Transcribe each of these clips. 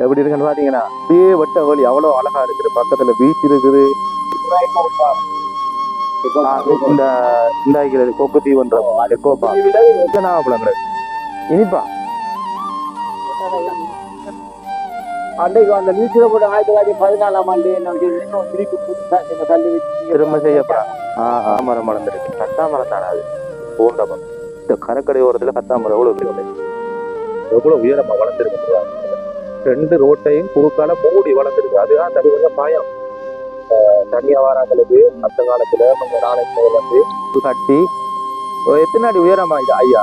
எப்படி இருக்குன்னு பாத்தீங்கன்னா அப்படியே வெட்ட வழி அவ்வளவு அழகா இருக்குது. பக்கத்துல பீச் இருக்குது. இந்த இந்த இருக்கிறது கொக்கு தீவுன்ற எக்கோப்பா நாகப்பழம் கிடையாது இனிப்பா? அன்றைக்கு அந்த நீச்சல போட்டு ஆயிரத்தி தொள்ளாயிரத்தி பதினாலாம் ஆண்டு திருப்பி புதுசா இந்த தள்ளி வச்சு திரும்ப செய்யப்படுறாங்க ஆ ஆமரம் மலர்ந்துருக்கு கத்தாமரம் தானே அது? மரம் இந்த கரக்கடை ஓரத்துல கத்தாமரம் எவ்வளவு இருக்கு எவ்வளவு உயரமா வளர்ந்துருக்கு. ரெண்டு ரோட்டையும் குறுக்கால மூடி வளர்ந்துருக்கு அதுதான் தனி கொஞ்சம் பயம் ஆஹ் தனியா வராங்களுக்கு அந்த காலத்துல கொஞ்சம் நாளைக்கு வந்து கட்டி எத்தனை அடி உயரமா இது ஐயா?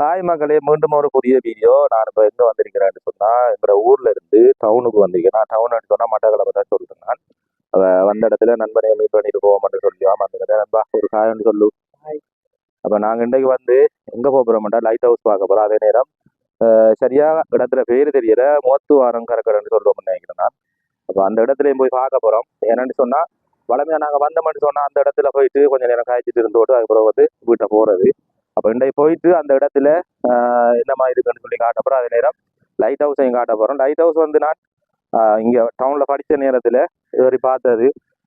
ஹாய் மக்களே மீண்டும் ஒரு புதிய வீடியோ நான் இப்போ எங்க வந்திருக்கிறேன்னு சொன்னா எங்களோட ஊர்ல இருந்து டவுனுக்கு வந்திருக்கேன். நான் டவுன் சொன்னா மட்டக்களப்பு தான் சொல்றேன் நான். வந்த இடத்துல நண்பனை மீட் பண்ணிட்டு போவோம்னு சொல்லி ஆமாம் நண்பா ஒரு ஹாய்னு சொல்லு. அப்ப நாங்க இன்றைக்கு வந்து எங்க போக போறோம்டா? லைட் ஹவுஸ் பார்க்க போறோம் அதே நேரம். சரியா இடத்துல பேர் தெரியல மோத்துவாரம் கரக்கடன்னு சொல்லுவோம்னு நினைக்கிறேன் நான் அப்ப அந்த இடத்துலயும் போய் பார்க்க போறோம் என்னன்னு சொன்னா வளமையா நாங்க வந்தோம்னு சொன்னா அந்த இடத்துல போயிட்டு கொஞ்சம் நேரம் காய்ச்சிட்டு இருந்தோட்டு அதுக்கப்புறம் வந்து வீட்டை போறது அப்ப இன்றைக்கு போயிட்டு அந்த இடத்துல என்ன மாதிரி இருக்குன்னு சொல்லி காட்ட போறோம் அதே நேரம் லைட் ஹவுஸையும் காட்ட போறோம் லைட் ஹவுஸ் வந்து நான் இங்கே இங்க டவுன்ல நேரத்தில் நேரத்துல ஏறி பார்த்தது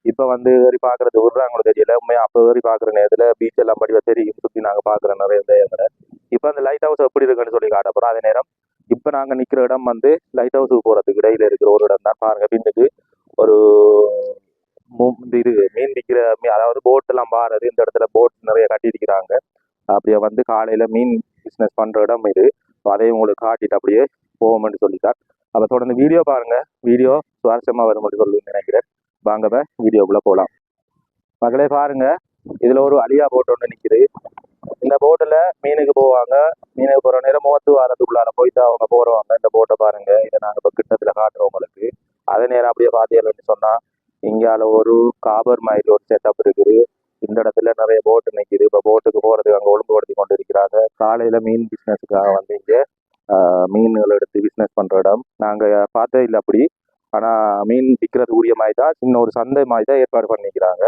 இப்ப வந்து ஏறி பாக்குறது விடுறாங்களோ தெரியல. உண்மையா அப்ப ஏறி பாக்குற நேரத்துல பீச் எல்லாம் படி தெரியும். சுத்தி நாங்க பாக்குற நிறைய இடங்களை இப்ப அந்த லைட் ஹவுஸ் எப்படி இருக்குன்னு சொல்லி காட்ட அதே நேரம் இப்ப நாங்க நிக்கிற இடம் வந்து லைட் ஹவுஸுக்கு போறதுக்கு இடையில இருக்கிற ஒரு இடம் தான். பாருங்க பின்னுக்கு ஒரு இந்த இது மீன் விற்கிற அதாவது போட் எல்லாம் பாருது இந்த இடத்துல போட் நிறைய கட்டியிருக்கிறாங்க. அப்படியே வந்து காலையில மீன் பிஸ்னஸ் பண்ற இடம் இது. அதையும் உங்களுக்கு காட்டிட்டு அப்படியே போவோம்னு சொல்லிட்டார். அப்ப தொடர்ந்து வீடியோ பாருங்க. வீடியோ சுவாரஸ்யமா வரும் சொல்லி நினைக்கிறேன். வாங்கப்ப வீடியோக்குள்ளே வீடியோக்குள்ள போலாம். மகளே பாருங்க. இதுல ஒரு அழியா போட் ஒன்று நிற்கிது இந்த போட்டில் மீனுக்கு போவாங்க. மீனுக்கு போகிற நேரம் முகத்து வாரத்துக்குள்ளார போயிட்டு அவங்க போகிறவங்க இந்த போட்டை பாருங்க. இதை நாங்கள் இப்போ கிட்டத்தில் காட்டுறோம் உங்களுக்கு. அதே நேரம் அப்படியே பார்த்தீங்கன்னு சொன்னால் இங்கால ஒரு காபர் மாதிரி ஒரு செட்டப் இருக்குது. இந்த இடத்துல நிறைய போட்டு நிற்கிது இப்போ போட்டுக்கு போகிறதுக்கு அங்கே ஒழுங்குபடுத்தி கொண்டு இருக்கிறாங்க காலையில் மீன் பிஸ்னஸுக்காக வந்து இங்கே மீன்கள் எடுத்து பிஸ்னஸ் பண்ணுற இடம். நாங்கள் பார்த்தே இல்லை அப்படி. ஆனால் மீன் விற்கிறது உரிய மாதிரி தான் சின்ன ஒரு சந்தை மாதிரி தான் ஏற்பாடு பண்ணிக்கிறாங்க.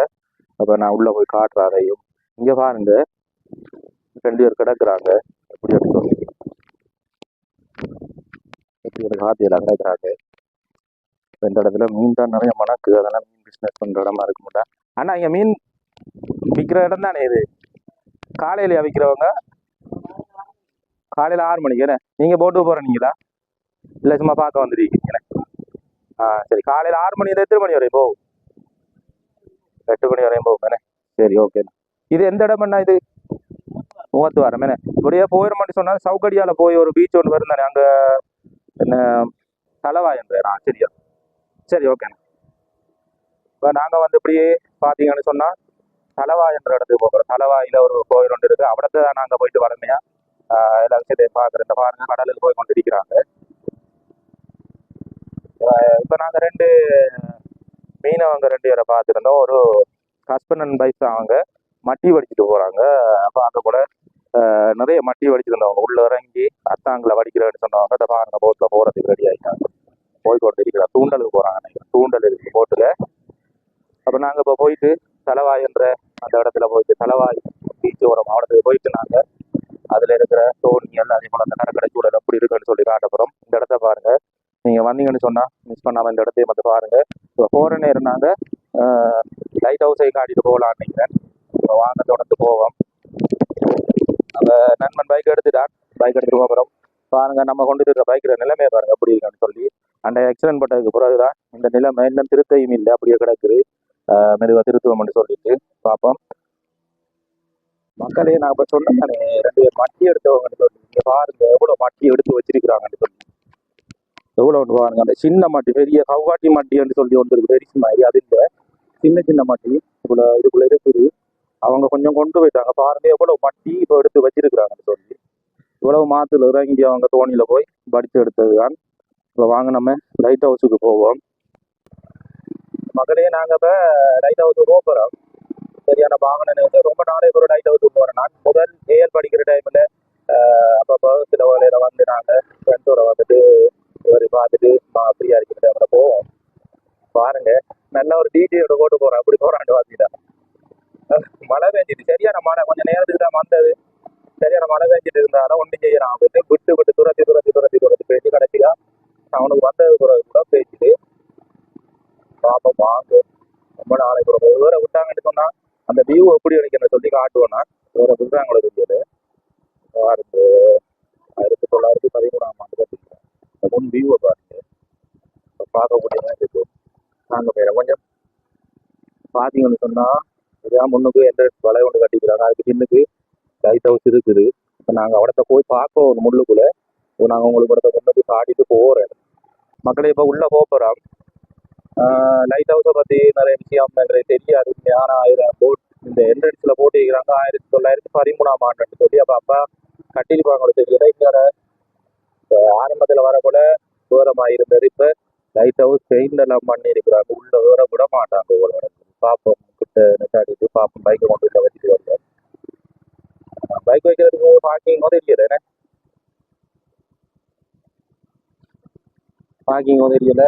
அப்போ நான் உள்ளே போய் காட்டுறேன் அதையும். இங்கே பாருங்க. ரெண்டு பேர் கிடக்குறாங்க. எப்படி அப்படி சொல்லி. எப்படி ஒரு காத்தியெல்லாம் கிடக்குறாங்க இந்த இடத்துல மீன் தான் நிறைய மணக்கு. அதெல்லாம் மீன் பிஸ்னஸ் பண்ணுற இடமா இருக்க மாட்டேன் ஆனால் இங்கே மீன் விற்கிற இடம் தானே இது? காலையிலயா விற்கிறவங்க காலையில் ஆறு மணிக்கு என்ன? நீங்கள் போட்டு போகிறீங்களா இல்லை சும்மா பார்க்க வந்துருக்கீங்க ஆ சரி. காலையில ஆறு மணி எத்தனை மணி வரையும் போகும்? எட்டு மணி வரையும் போகும் என்ன? சரி ஓகே இது எந்த இடம் என்ன இது? மூவத்து வாரம் என்ன? இப்படியே போயிட சொன்னா சவுக்கடியால போய் ஒரு பீச் ஒன்று வரும் தானே அங்க என்ன தலைவாயன்ற ஆ சரியா. சரி ஓகே இப்போ நாங்கள் வந்து இப்படியே பார்த்தீங்கன்னு சொன்னால் தலவா என்ற இடத்துக்கு போகிறோம் தலவாயில ஒரு கோயில் ஒன்று இருக்கு. அவிடத்தை நாங்கள் போயிட்டு வரமையா எல்லா விஷயத்தையும் பார்க்குற இந்த பாருங்க கடலுக்கு போய் கொண்டு இருக்கிறாங்க இப்போ நாங்கள் ரெண்டு மீனவங்க ரெண்டு பேரை பார்த்துருந்தோம். ஒரு ஹஸ்பண்ட் அண்ட் ஒய்ஃப் அவங்க. மட்டி வடிச்சிட்டு போகிறாங்க அப்போ அங்கே கூட நிறைய மட்டி வடிச்சிருந்தவங்க. உள்ளே இறங்கி அத்தாங்களை வடிக்கிறேன்னு சொன்னவங்க. அதை பாருங்க போட்டில் போகிறதுக்கு ரெடி ஆகிட்டாங்க போய் கொண்டு இருக்கிற தூண்டலுக்கு போகிறாங்க நினைக்கிறேன் தூண்டல் இருக்கு போட்டில் அப்போ நாங்கள் இப்போ போயிட்டு தலவாய் அந்த இடத்துல போயிட்டு தலவாய் பீச் ஓரம் மாவட்டத்துக்கு போயிட்டு நாங்கள் அதில் இருக்கிற தோணி எல்லாம் அதே போல் அந்த கடற்கரை சூழல் எப்படி இருக்குன்னு சொல்லி காட்ட போகிறோம் இந்த இடத்த பாருங்கள் நீங்கள் வந்தீங்கன்னு சொன்னால் மிஸ் பண்ணாமல் இந்த இடத்தையும் வந்து பாருங்கள் இப்போ போகிற இருந்தாங்க லைட் ஹவுஸை காட்டிட்டு போகலான்னு நினைக்கிறேன். இப்போ வாங்க தொடர்ந்து போவோம். நம்ம நண்பன் பைக் எடுத்துட்டான். பைக் எடுத்துகிட்டு போகிறோம் பாருங்கள் நம்ம கொண்டு இருக்கிற பைக்கிற நிலைமையை பாருங்கள் எப்படி இருக்கான்னு சொல்லி. அந்த ஆக்சிடென்ட் பட்டதுக்கு பிறகு தான் இந்த நிலைமை இன்னும் திருத்தையும் இல்லை அப்படியே கிடக்குது. மெதுவாக திருத்துவோம்னு சொல்லிட்டு பார்ப்போம். மக்களே நான் இப்போ சொன்னேன் ரெண்டு பேர் மட்டி எடுத்தவங்கன்னு சொல்லி இங்கே பாருங்க எவ்வளோ மட்டி எடுத்து வச்சிருக்கிறாங்கன்னு சொல்லி. எவ்வளவு பாருங்க அந்த சின்ன மட்டி பெரிய கவ்வாட்டி மட்டின்னு சொல்லி ஒன்று இருக்கு. பெரிய மாதிரி அது இல்லை சின்ன சின்ன மட்டி இவ்வளோ இதுக்குள்ள இருக்குது. அவங்க கொஞ்சம் கொண்டு போயிட்டாங்க. பாருங்க எவ்வளவு மட்டி இப்போ எடுத்து வச்சிருக்கிறாங்கன்னு சொல்லி. இவ்வளவு மாத்துல இறங்கி அவங்க தோணியில போய் படித்து எடுத்தது தான். இப்போ வாங்க நம்ம லைட் ஹவுஸுக்கு போவோம். மகளே நாங்க இப்ப லைட் ஹவுஸுக்கு போகிறோம் சரியான வாங்கினேன் வந்து ரொம்ப நாளே ஒரு லைட் ஹவுஸுக்கு போறேன் நான் முதல் ஏஎல் படிக்கிற டைம்ல அப்பப்போ சில வேலையில வந்து நாங்க ஃப்ரெண்ட்ஸோட வந்துட்டு இவர் பார்த்துட்டு ஃப்ரீயா இருக்கிற அவரை போவோம். பாருங்க நல்ல ஒரு டிஜேயோட போட்டு போறோம். அப்படி போறாண்டு பார்த்தீங்கன்னா மழை பெஞ்சிட்டு சரியான மழை. கொஞ்சம் நேரத்துக்கு தான் வந்தது. சரியான மழை பெஞ்சிட்டு இருந்தாலும் ஒன்றும் செய்யலாம் அப்படின்னு விட்டு விட்டு துரத்தி துரத்தி துரத்தி துரத்தி போயிட்டு கடைசியா அவனுக்கு வந்தது பிறகு கூட பேசிட்டு பாப்பா வாங்க. ரொம்ப நாளைக்கு ஒரு வேற விட்டாங்கன்னு சொன்னா அந்த வியூ எப்படி எனக்கு சொல்லி காட்டுவோன்னா வேற விடுறாங்களோ தெரியாது. ஆயிரத்தி தொள்ளாயிரத்தி பதிமூணாம் ஆண்டு இந்த முன் வியூவை பாருங்க. இப்ப பார்க்கக்கூடிய மாதிரி இருக்கு நாங்கள் போயிடும் கொஞ்சம் பார்த்தீங்கன்னு சொன்னால் இதான் முன்னுக்கு எந்த வலை ஒன்று கட்டிக்கிறாங்க? அதுக்கு பின்னுக்கு லைட் ஹவுஸ் இருக்குது. இப்போ நாங்கள் அவடத்தை போய் பார்க்க ஒரு முள்ளுக்குள்ளே. இப்போ நாங்கள் உங்களுக்கு இடத்த கொண்டு போய் காட்டிட்டு போகிறேன் மக்களே இப்போ உள்ள போகிறோம் லைட் ஹவுஸை பற்றி நிறைய விஷயம் எங்களுக்கு தெரியாது. ஆனால் ஆயிரம் போட் இந்த என்ட்ரன்ஸில் போட்டிருக்கிறாங்க. ஆயிரத்தி தொள்ளாயிரத்தி பதிமூணாம் ஆண்டுன்னு சொல்லி அப்போ அப்பா கட்டியிருப்பாங்களோ தெரியல இங்கே இப்போ ஆரம்பத்தில் வர கூட தூரமாக இருந்தது இப்போ லைட் ஹவுஸ் பெயிண்ட் எல்லாம் உள்ள விவரம் விட மாட்டாங்க. ஒரு இடத்துல கிட்ட நெட்டாடிட்டு பாப்போம் பைக்கை கொண்டு உள்ள வச்சுட்டு வருவேன் பைக் வைக்கிறதுக்கு பார்க்கிங் வந்து இல்லையில பார்க்கிங் வந்து இல்லையில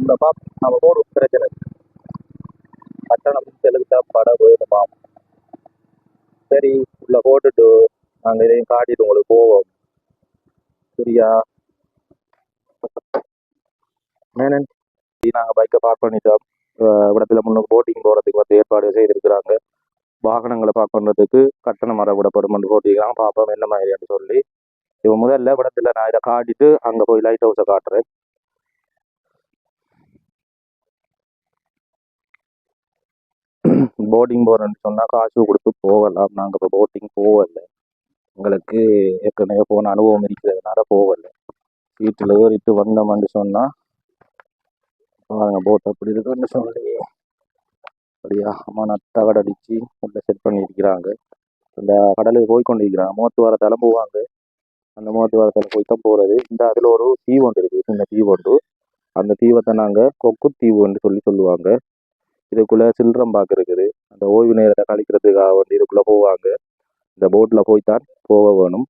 இந்த பாப் நம்ம போடு பிரச்சனை. கட்டணம் செலுத்தா பட போயிடுமா சரி உள்ள போட்டுட்டு நாங்கள் இதையும் காட்டிட்டு உங்களுக்கு போவோம். சரியா? மேனன் நாங்கள் பைக்கை பார்க் பண்ணிட்டோம் இடத்துல முன்னுக்கு போட்டிங் போகிறதுக்கு வந்து ஏற்பாடு செய்திருக்கிறாங்க. வாகனங்களை பார்க் பண்ணுறதுக்கு கட்டணம் மரவிடப்படும் என்று பார்ப்போம் என்ன மாதிரின்னு சொல்லி. இவன் முதல்ல இடத்துல நான் இதை காட்டிட்டு அங்கே போய் லைட் ஹவுஸை காட்டுறேன். போட்டிங் போகிறேன்னு சொன்னால் காசு கொடுத்து போகலாம். நாங்கள் இப்போ போட்டிங் போகல. எங்களுக்கு ஏற்கனவே போன அனுபவம் இருக்கிறதுனால போகல. வீட்டில் ஏறிட்டு வந்தோம்னு சொன்னால் பாருங்கள் போட் அப்படி இருக்குன்னு சொல்லி அப்படியா அம்மா நட்டா கடடிச்சு உள்ள செட் பண்ணியிருக்கிறாங்க அந்த கடலுக்கு போய் கொண்டிருக்கிறாங்க மூத்து வாரத்தால போவாங்க அந்த மூத்து வாரத்தில் போய் தான் போகிறது இந்த அதில் ஒரு தீவு ஒன்று இருக்குது சின்ன தீவு ஒன்று. அந்த தீவத்தை நாங்கள் கொக்கு தீவுன்னு சொல்லி சொல்லுவாங்க. இதுக்குள்ள சில்றம்பாக்கு இருக்குது. அந்த ஓய்வு நேரத்தை கழிக்கிறதுக்காக வந்து இதுக்குள்ளே போவாங்க. இந்த போட்டில் போய் தான் போக வேணும்.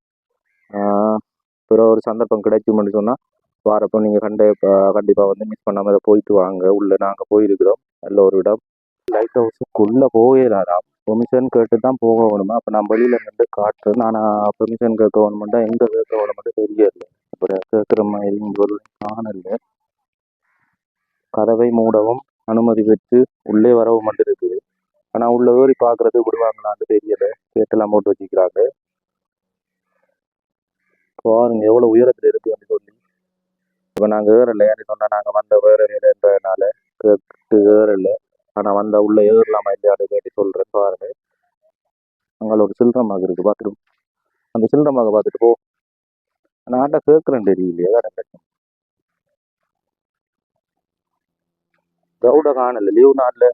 பிற ஒரு சந்தர்ப்பம் கிடைக்கும்னு சொன்னால் வாரப்போ நீங்கள் கண்டே கண்டிப்பாக வந்து மிஸ் பண்ணாமல் இதை போயிட்டு வாங்க. உள்ளே நாங்கள் போயிருக்கிறோம். நல்ல ஒரு இடம். லைட் ஹவுஸுக்குள்ளே போயிடலாம் பெர்மிஷன் கேட்டு தான் போக வேணுமா? அப்போ நான் வெளியில் நின்று காட்டுறேன். ஆனால் பெர்மிஷன் கேட்க வேணுமெண்டா? எங்கே கேட்க வேணுமெண்டா தெரியல அப்புறம் கேட்குற மாதிரி ஒரு காணல கதவை மூடவும் அனுமதி பெற்று உள்ளே வரவும் மட்டும் இருக்குது ஆனால் உள்ள ஏறி பார்க்கறது விடுவாங்களான்னு தெரியல. கேட்டெல்லாம் போட்டு வச்சுக்கிறாங்க. பாருங்க எவ்வளோ உயரத்தில் இருக்குன்னு சொல்லி. இப்போ நாங்கள் ஏறலை ஏன்னு சொன்னால் நாங்கள் வந்த வேற வேலைன்றதுனால கேட்டு ஏறலை. ஆனால் வந்த உள்ள ஏறலாமா இல்லையான்னு கேட்டு சொல்கிறேன் பாருங்க. அங்கே ஒரு சில்லறமாக இருக்குது பார்த்துட்டு அந்த சில்லறமாக பார்த்துட்டு போ. நான் ஆட்டை கேட்குறேன் தெரியலையே தான் பிரச்சனை கவுட காணல லீவ் நாளில்.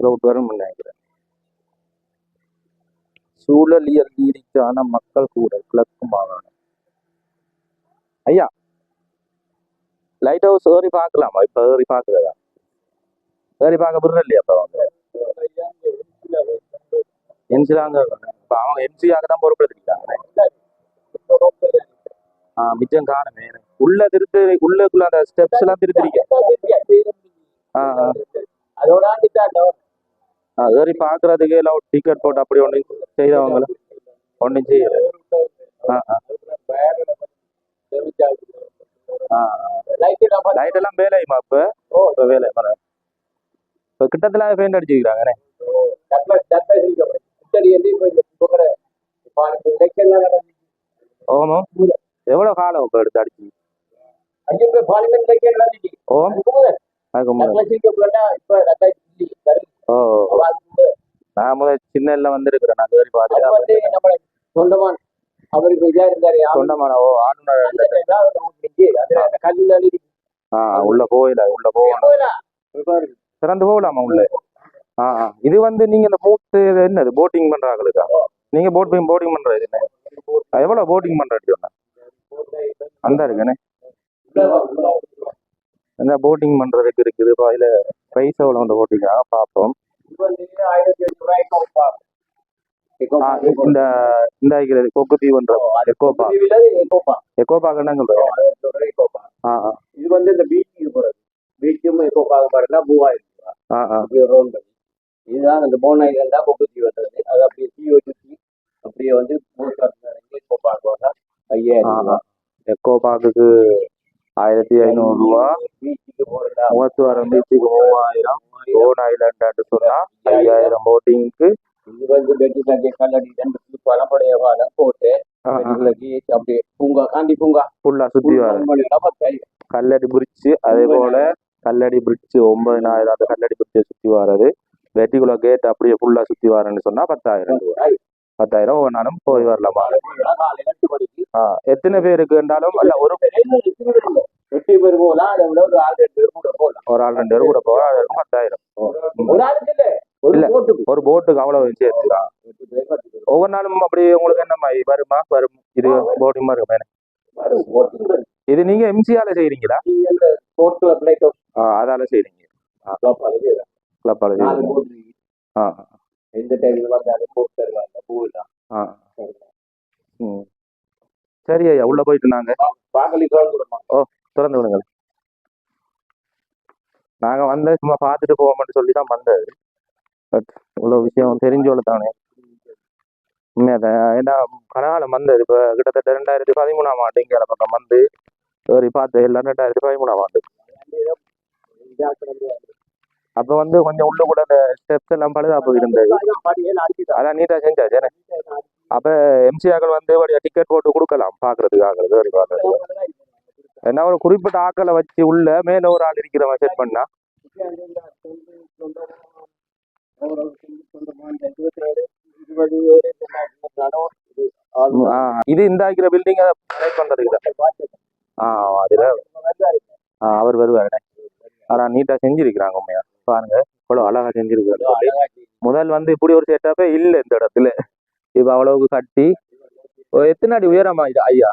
கவுட் வரும் நினைக்கிறேன் சூழலியல் நீதிக்கான மக்கள் கூட கிழக்கு மாகாணம். ஐயா லைட் ஹவுஸ் ஏறி பார்க்கலாமா? இப்ப ஏறி பார்க்கறதா ஏறி பார்க்க புரியல இல்லையா இப்ப அவங்க? என்சிலாங்க இப்ப அவங்க என்சியாக தான் பொறுப்படுத்திருக்காங்க ஆ மிச்சம் காணுமே உள்ள திருத்து உள்ளக்குள்ள அந்த ஸ்டெப்ஸ் எல்லாம் திருத்திருக்கேன் ஆ ஆ. அதோட ஏறி பார்க்கறதுக்கு எல்லாம் டிக்கெட் போட்டு அப்படி ஒன்றும் செய்தவங்கள ஒன்றும் செய்யல. ஆ ஆ. ஆ லைட் எல்லாம் வேலையுமா இப்போ? இப்போ வேலை இப்போ கிட்டத்தில் பெயிண்ட் அடிச்சிருக்கிறாங்கண்ணே ஓமோ எவ்வளோ காலம் இப்போ எடுத்து அடிச்சு? ஓம். அதுக்கு முன்னாடி ஓ சின்ன எல்லாம் வந்திருக்கிறேன் சொந்தமான் அவருக்கு இதா இருந்தாரு சொன்னமான ஓ ஆளுநர் கல்லுல ஆ ஆ, உள்ள போயில உள்ள போகணும் திறந்து போகலாமா உள்ள? ஆ ஆ. இது வந்து நீங்க இந்த போட்டு என்னது? போட்டிங் பண்றாங்களுக்கா? நீங்க போட் போட்டிங் பண்றது என்ன? எவ்வளவு போட்டிங் பண்றது சொன்னா? அந்த இருக்குண்ணே இந்த போட்டிங் பண்றதுக்கு இருக்குது? இப்போ அதுல பிரைஸ் எவ்வளோ இந்த போட்டிங்காக பார்ப்போம். இந்த இந்த இருக்கிறது கொக்கு தீவுன்ற எக்கோப்பா கண்ணங்க எக்கோப்பா ஆ ஆ இது வந்து இந்த பீச்சுக்கு போறது. பீச்சும் எக்கோப்பாக பாருன்னா மூவாயிரம் அப்படியே ரவுண்ட் பண்ணி. இதுதான் அந்த போனாயிரம் தான் கொக்கு தீ வெட்டுறது. அது அப்படியே தீ வச்சு அப்படியே வந்து எக்கோப்பாக போனா ஐயாயிரம் ஆ, ரூபாய் எக்கோ பார்க்குக்கு ஆயிரத்தி ஐநூறு ரூபா. பீச்சுக்கு போறதா முகத்துவாரம் பீச்சுக்கு மூவாயிரம். ஓன் ஐலாண்டாட்டு சொன்னா ஐயாயிரம் போட்டிங்க்கு இது வந்து வெட்டி சண்டை கல்லடி ரெண்டு பழம்படைய வாழை போட்டு அப்படியே பூங்கா காண்டி பூங்கா. ஃபுல்லா சுத்தி வர. கல்லடி பிரிட்ஜ் அதே போல கல்லடி பிரிட்ஜ் ஒன்பதினாயிரம் அந்த கல்லடி பிரிட்ஜை சுத்தி வர்றது. வெட்டிக்குள்ள கேட் அப்படியே ஃபுல்லா சுத்தி வரேன்னு சொன்னா பத்தாயிரம் ரூபாய். பத்தாயிரம். ஒவ்வொரு நாளும் போய் வரலாமா? எத்தனை பேருக்கு இருந்தாலும் அல்ல ஒரு எட்டு பேர் போகலாம் அதை விட ஒரு ஆள் போகலாம் ஒரு ஆள் ரெண்டு பேரும் கூட போகிறோம் அது வரைக்கும் பத்தாயிரம் இல்ல ஒரு. போட்டுக்கு. அவ்வளவு சேர்த்துக்கலாம் ஒவ்வொரு நாளும் அப்படி உங்களுக்கு என்ன மாதிரி? வருமா வரும்? இது போட்டிங் மாதிரி இருக்கும். இது நீங்க எம்சிஆல செய்றீங்களா? அதால செய்றீங்க. கிளப்பால செய்றீங்க ஆ. எந்த டைம்ல வந்தாலும் போட்டு தருவாங்க? பூலாம் ஆ. சரி ஐயா உள்ள போயிட்டு நாங்க. கலந்துருமா திறந்து விடுங்க நாங்க வந்து சும்மா பார்த்துட்டு போவோம்னு சொல்லி தான் வந்தது. பட் இவ்வளோ விஷயம் தெரிஞ்சோல தானே. உண்மையாதான் ஏன்னா கனகாலம் வந்தது. இப்போ கிட்டத்தட்ட ரெண்டாயிரத்தி பதிமூணாம் ஆண்டு இங்கே பக்கம் வந்து சரி பார்த்து எல்லாம் ரெண்டாயிரத்தி பதிமூணாம் ஆண்டு. அப்போ வந்து கொஞ்சம் உள்ள கூட அந்த ஸ்டெப்ஸ் எல்லாம் பழுதாப்பு இருந்தது அதான் நீட்டாக செஞ்சாச்சு என்ன? அப்போ எம்சிஆக்கள் வந்து டிக்கெட் போட்டு கொடுக்கலாம் பார்க்கறதுக்காக பார்க்கறதுக்கு என்ன ஒரு குறிப்பிட்ட ஆக்களை வச்சு உள்ள மேல ஒரு ஆள் இருக்கிற மாதிரி செட் பண்ணா. ஆ, இது இந்த ஆக்கிற பில்டிங் கனெக்ட் பண்றதுக்கு தான். ஆ அதுல. ஆ, அவர் வருவார். ஆனா நீட்டா செஞ்சிருக்கிறாங்க உண்மையா. பாருங்க இவ்வளவு அழகா செஞ்சிருக்காரு முதல் வந்து இப்படி ஒரு செட்டப்பே இல்லை இந்த இடத்துல. இப்ப அவ்வளவுக்கு கட்டி. எத்தனை அடி உயரமா ஐயா.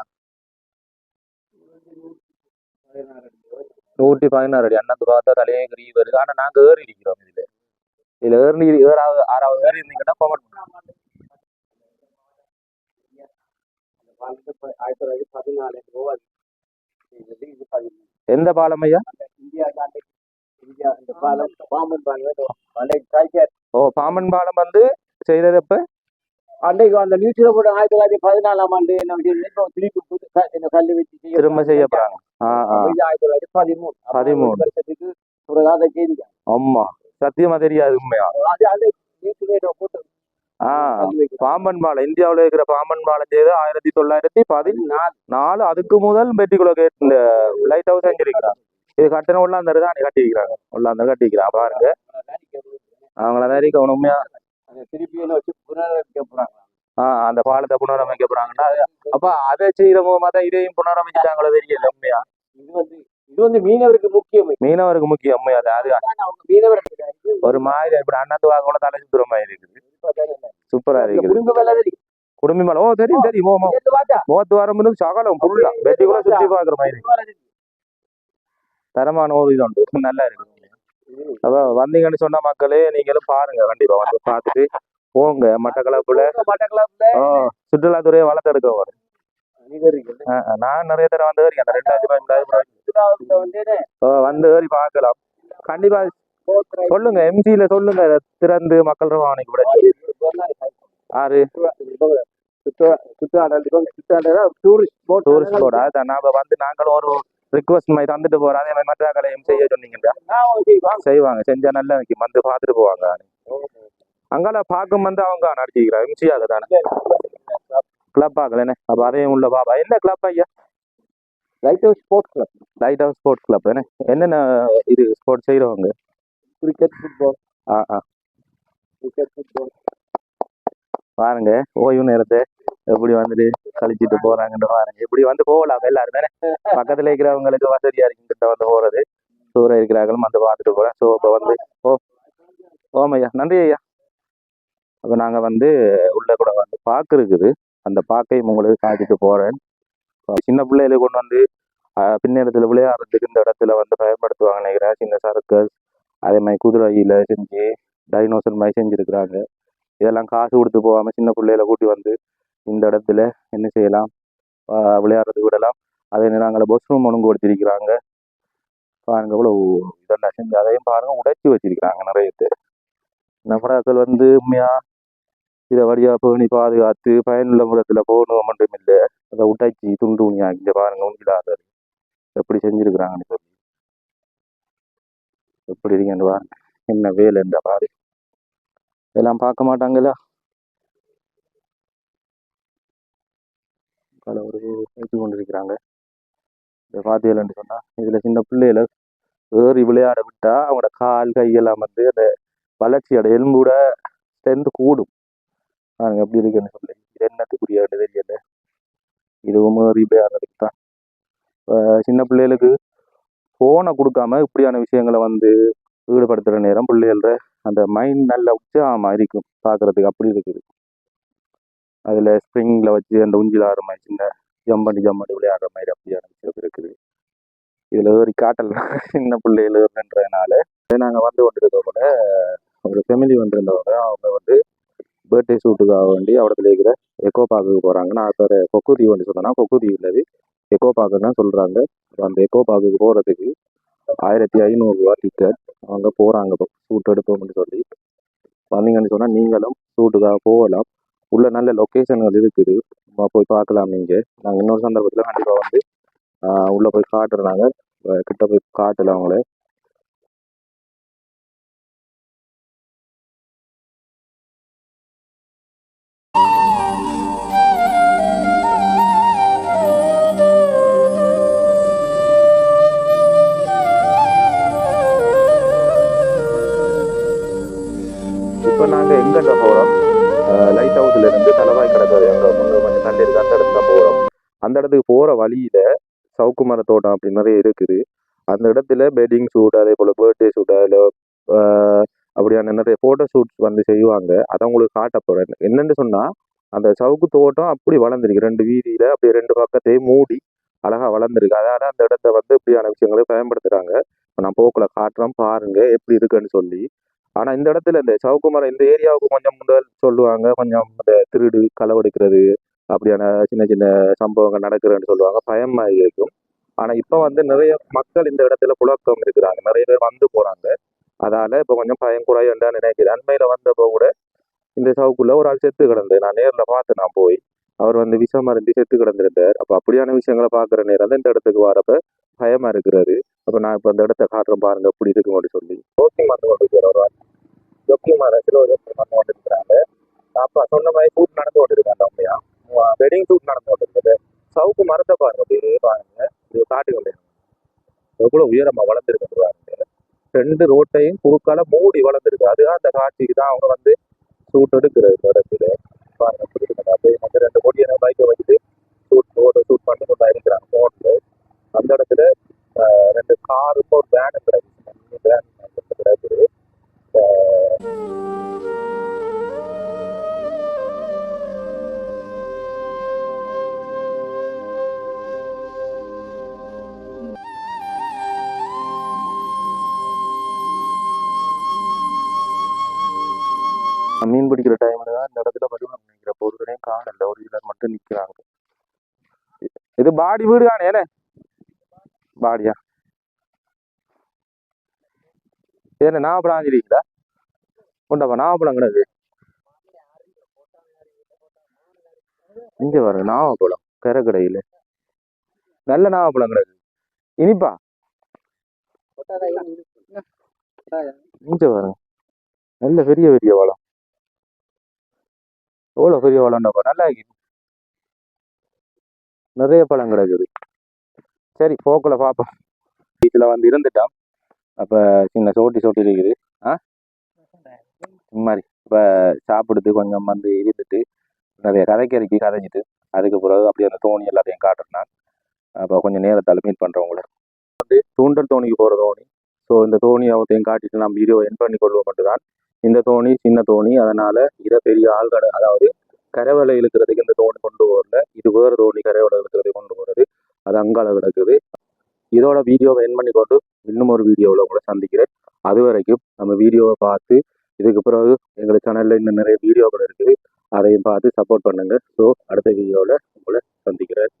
நூற்றி பதினாறு அடி அண்ணத்து பார்த்தா தலையே கிரி வருது ஆனா நாங்க ஏறி இருக்கிறோம் இதுல இதுல ஏறி ஏறாவது ஆறாவது ஏறி இருந்தீங்கன்னா கமெண்ட் ஆயிரத்தி தொள்ளாயிரத்தி பதினாலு ரூபாய் இது பதிமூணு எந்த பாலம் ஐயா ஓ பாம்பன் பாலம் வந்து செய்தது எப்ப அன்னைக்கு அந்த நியூஸ்ல போட்டு ஆயிரத்தி தொள்ளாயிரத்தி பதினாலாம் ஆண்டு திருப்பி திரும்ப செய்ய போறாங்க ஆ ஆ இது ஆயிரத்தி தொள்ளாயிரத்தி பதிமூணு வருஷத்துக்கு ஒரு ஆமா சத்தியமா தெரியாது உண்மையா. பாம்பன் பாலம் இந்தியாவுல இருக்கிற பாம்பன் பாலம் செய்து ஆயிரத்தி தொள்ளாயிரத்தி பதினாலு நாலு அதுக்கு முதல் பெட்டிக்குள்ள கேட் இந்த லைட் ஹவுஸ் செஞ்சிருக்கிறாங்க இது கட்டணம் உள்ளாந்தரு தான் கட்டியிருக்கிறாங்க உள்ளாந்தர் கட்டிக்கிறாங்க பாருங்க அவங்கள தான் உண்மையா அதை திருப்பி என்ன வச்சு புனரமைக்க போறாங்க அந்த பாலத்தை புனரமைக்க போறாங்கன்னா அப்ப அதை செய்யற மூலமா தான் இதையும் புனரமைச்சிட்டாங்களோ தெரியல உண்மையா? இது வந்து இது வந்து மீனவருக்கு முக்கியம். மீனவருக்கு முக்கியம் உண்மையா அது மீனவர் ஒரு மாதிரி இப்படி அண்ணத்து வாங்க கூட தலை சுத்துற மாதிரி இருக்குது. சூப்பரா இருக்குது. குடும்ப மலை ஓ தெரியும் தெரியும் மூவத்து வாரம் சகலம் ஃபுல்லா வெட்டி கூட சுத்தி பாக்குற மாதிரி. தரமான ஒரு இது உண்டு. நல்லா இருக்கு அப்ப வந்தீங்கன்னு சொன்ன மக்களே நீங்களும் பாருங்க கண்டிப்பா வந்து பார்த்துட்டு. போங்க மட்டக்களப்புல. சுற்றுலாத்துறையை வளர்த்தெடுக்க ஆ, நான் நிறைய தடவை வந்து ரெண்டாயிரத்தி வந்து ஏறி பார்க்கலாம். கண்டிப்பா சொல்லுங்க எம்சியில சொல்லுங்க திறந்து மக்கள் ரவானைக்கு விட. ஆறு டூரிஸ்ட் போர்டு அதான் நாம வந்து நாங்களும் ஒரு ரிக்வஸ்ட் மாதிரி தந்துட்டு போறோம். அதே மாதிரி மற்ற கலையும் செய்ய சொன்னீங்கன்னா செய்வாங்க செஞ்சா நல்லா வந்து பார்த்துட்டு போவாங்க. அங்கால பார்க்கும் வந்து அவங்க நடத்திக்கிறாங்க எம்சிஆர் தானே. கிளப் ஆகலண்ணே அப்ப அதையும் உள்ள பாபா என்ன கிளப் ஐயா? Lighthouse sports club lighthouse sports club என்ன என்னென்ன இது ஸ்போர்ட்ஸ் செய்யறவங்க கிரிக்கெட் ஃபுட்பால் ஆ ஆ. கிரிக்கெட் ஃபுட்பால் பாருங்க ஓய்வு நேரத்தை எப்படி வந்துட்டு கழிச்சிட்டு போறாங்கன்னு பாருங்க. இப்படி வந்து போகலாம் எல்லாரும் தானே? பக்கத்துல இருக்கிறவங்களுக்கு வசதியா இருக்கு கிட்ட வந்து போறது. தூரம் இருக்கிறாங்களும் வந்து பார்த்துட்டு போறேன். ஸோ இப்போ வந்து ஓ ஓம் ஐயா நன்றி ஐயா. அப்போ நாங்கள் வந்து உள்ளே கூட வந்து பார்க்கு இருக்குது. அந்த பார்க்கையும் உங்களுக்கு காட்டிட்டு போகிறேன் சின்ன பிள்ளைகளை கொண்டு வந்து பின்னேரத்தில் விளையாடுறதுக்கு இந்த இடத்துல வந்து பயன்படுத்துவாங்க நினைக்கிறேன். சின்ன சர்க்கஸ் அதே மாதிரி குதிரையில் செஞ்சு டைனோசர் மாதிரி செஞ்சுருக்குறாங்க. இதெல்லாம் காசு கொடுத்து போகாமல் சின்ன பிள்ளைகளை கூட்டி வந்து இந்த இடத்துல என்ன செய்யலாம்? ஆஹ் விளையாடுறதுக்கு விடலாம். அதே நாங்கள் பஸ் ரூம் ஒன்று கொடுத்திருக்கிறாங்க பாருங்க இவ்வளோ இதெல்லாம் செஞ்சு அதையும் பாருங்கள் உடைச்சி வச்சிருக்கிறாங்க நிறைய பேர். நபராக்கள் வந்து உண்மையாக இதை வழியா பேணி பாதுகாத்து பயனுள்ள முறையில் போகணும் மட்டும் இல்லை அதை உடைச்சி துண்டு உணியா இங்கே பாருங்க உண்மையிலாத எப்படி செஞ்சிருக்கிறாங்கன்னு சொல்லி. எப்படி இருக்கேன் பாருங்க என்ன வேலை இந்த பாரு. இதெல்லாம் பார்க்க மாட்டாங்களா? பல ஒரு வைத்து கொண்டிருக்கிறாங்க. இதை பார்த்தீங்கன்னு சொன்னா இதுல சின்ன பிள்ளைகளை ஏறி விளையாட விட்டா அவங்களோட கால் கையெல்லாம் வந்து அந்த வளர்ச்சியோட கூட ஸ்ட்ரென்த் கூடும். பாருங்க எப்படி இருக்குன்னு சொல்லி இது என்னத்துக்குரிய தெரியல இதுவும் ஏறி ஆகிறதுக்கு தான். சின்ன பிள்ளைகளுக்கு ஃபோனை கொடுக்காம இப்படியான விஷயங்களை வந்து ஈடுபடுத்துகிற நேரம் பிள்ளைகள அந்த மைண்ட் நல்ல உற்சாகமாக இருக்கும். பார்க்குறதுக்கு அப்படி இருக்குது. அதில் ஸ்ப்ரிங்கில் வச்சு அந்த ஊஞ்சல் ஆடுற மாதிரி சின்ன ஜம்பண்டி ஜம்பண்டி விளையாடுற மாதிரி அப்படியான விஷயம் இருக்குது. இதில் ஒரு காட்டல் சின்ன பிள்ளைகள் ஏறுன்றதுனால நாங்கள் வந்து கொண்டிருக்க கூட ஒரு ஃபேமிலி வந்திருந்தவங்க அவங்க வந்து பர்த்டே ஷூட்டுக்காக வேண்டி அவடத்துல இருக்கிற எக்கோ பார்க்குக்கு போகிறாங்க நான் இப்போ கொக்கு தீவு வந்து சொன்னேன்னா கொக்கு தீவு இல்லது எக்கோ பார்க்குன்னு தான் சொல்கிறாங்க அந்த எக்கோ பார்க்குக்கு போகிறதுக்கு ஆயிரத்தி ஐநூறுரூவா டிக்கெட் அவங்க போகிறாங்க இப்போ. ஷூட் எடுப்போம்னு சொல்லி. வந்தீங்கன்னு சொன்னால் நீங்களும் ஷூட்டுக்காக போகலாம். உள்ள நல்ல லொக்கேஷன்கள் இருக்குது. போய் பார்க்கலாம் நீங்கள் நாங்கள் இன்னொரு சந்தர்ப்பத்தில் கண்டிப்பாக வந்து உள்ளே போய் காட்டுறாங்க கிட்ட போய் காட்டலாம் அவங்கள. நாங்கள் போகிறோம் லைட் ஹவுஸ்ல இருந்து தலவாய் கடற்கரை அங்கே முன்னே கொஞ்சம் தள்ளி இருக்கு. அந்த இடத்துல தான் போகிறோம் அந்த இடத்துக்கு போகிற வழியில சவுக்கு மர தோட்டம் அப்படி நிறைய இருக்குது. அந்த இடத்துல வெட்டிங் ஷூட் அதே போல் பர்த்டே ஷூட் அதில் அப்படியான நிறைய ஃபோட்டோ ஷூட்ஸ் வந்து செய்வாங்க. அதை உங்களுக்கு காட்ட போகிறேன் என்னென்னு சொன்னால் அந்த சவுக்கு தோட்டம் அப்படி வளர்ந்துருக்கு. ரெண்டு வீதியில் அப்படியே ரெண்டு பக்கத்தையும் மூடி அழகாக வளர்ந்துருக்கு. அதனால் அந்த இடத்த வந்து இப்படியான விஷயங்களை பயன்படுத்துகிறாங்க இப்போ நான் போக்கில் காட்டுறேன் பாருங்கள் எப்படி இருக்குன்னு சொல்லி. ஆனால் இந்த இடத்துல இந்த சவுக்கு மரம் இந்த ஏரியாவுக்கு கொஞ்சம் முதல் சொல்லுவாங்க. கொஞ்சம் இந்த திருடு களவெடுக்கிறது அப்படியான சின்ன சின்ன சம்பவங்கள் நடக்கிறேன்னு சொல்லுவாங்க. பயமாக இருக்கும். ஆனால் இப்போ வந்து நிறைய மக்கள் இந்த இடத்துல புழக்கம் இருக்கிறாங்க. நிறைய பேர் வந்து போகிறாங்க அதால் இப்போ கொஞ்சம் பயம் குறையண்டான்னு நினைக்கிறேன். அண்மையில் வந்தப்போ கூட இந்த சவுக்குள்ளே ஒரு ஆள் செத்து கிடந்தேன் நான் நேரில் பார்த்து நான் போய் அவர் வந்து விஷம் அருந்தி செத்து கிடந்திருந்தார். அப்போ அப்படியான விஷயங்களை பார்க்குற நேரம் தான் இந்த இடத்துக்கு வரப்ப பயமாக இருக்கிறாரு அப்போ நான் இப்போ அந்த இடத்த காட்டுறேன் பாருங்க எப்படி இருக்கும் சொல்லி. ஜோக்கி வந்து கொண்டு ஒரு ஜொக்கியமான சில ஒரு மரம் வந்து கொண்டிருக்கிறாங்க அப்போ சொன்ன மாதிரி ஷூட் நடந்து கொண்டிருக்காங்க அப்படியா? வெட்டிங் ஷூட் நடந்து கொண்டிருக்குது சவுக்கு மரத்தை பாருங்க அப்படியே பாருங்க. இது காட்டி கொண்டு எவ்வளோ உயரமாக வளர்ந்துருக்கு பாருங்க. ரெண்டு ரோட்டையும் குறுக்கால மூடி வளர்ந்துருக்கு. அதுதான் அந்த காட்சிக்கு தான் அவங்க வந்து ஷூட் எடுக்கிறது இந்த இடத்துல. பாருங்க அப்படி இருக்குது அப்படியே வந்து ரெண்டு கொடியான பைக்கை வச்சுட்டு ஷூட் ரோட ஷூட் பண்ணி கொண்டா இருக்கிறாங்க. ஃபோன்ல அந்த இடத்துல காருக்கும் ஒரு வேனு கிடைக்குது வேன் கிடைக்குது மீன் பிடிக்கிற டைம்ல தான் இந்த இடத்துல பதிவு நினைக்கிற பொருளையும் காணல. ஒரு சிலர் மட்டும் நிக்கிறாங்க. இது பாடி வீடு தானே ஏனே பாடியா ஏன்னா நாவப்பழம் ஆஞ்சிருக்கீங்களா உண்டப்பா நாகப்பழம் கிடக்கு இங்கே வர நாகப்பழம் கரை நல்ல நாகப்பழம் கிடக்கு இனிப்பா? இங்கே வர நல்ல பெரிய பெரிய பழம் எவ்வளோ பெரிய பழம்டாப்பா நல்லா இருக்கு. நிறைய பழம் கிடக்குது. சரி போக்கில் பார்ப்போம் வீட்டில் வந்து இருந்துட்டான். அப்போ சின்ன சோட்டி சோட்டி இருக்குது. ஆ? இந்த மாதிரி இப்போ சாப்பிடுது கொஞ்சம் வந்து இருந்துட்டு நிறைய கரைக்கரைக்கு கதைஞ்சிட்டு அதுக்கு பிறகு அப்படியே அந்த தோணி எல்லாத்தையும் காட்டுறேன் நான் அப்போ கொஞ்சம் நேரத்தால் மீட் பண்ணுறவங்கள வந்து தூண்டல் தோணிக்கு போகிற தோணி. ஸோ இந்த தோணி அவத்தையும் காட்டிட்டு நான் வீடியோ என் பண்ணி கொள்வோம் மட்டும்தான் இந்த தோணி சின்ன தோணி அதனால் இதை பெரிய ஆள்கடை அதாவது கரைவலை இழுக்கிறதுக்கு இந்த தோணி கொண்டு போகல இது வேறு தோணி கரைவலை இழுக்கிறதுக்கு கொண்டு போகிறது அது அங்கால கிடக்குது. இதோட வீடியோவை என் பண்ணி கொண்டு இன்னும் ஒரு வீடியோவில் உங்களை சந்திக்கிறேன். அது வரைக்கும் நம்ம வீடியோவை பார்த்து இதுக்கு பிறகு எங்கள் சேனலில் இன்னும் நிறைய வீடியோக்கள் இருக்குது. அதையும் பார்த்து சப்போர்ட் பண்ணுங்கள் ஸோ அடுத்த வீடியோவில் உங்களை சந்திக்கிறேன்.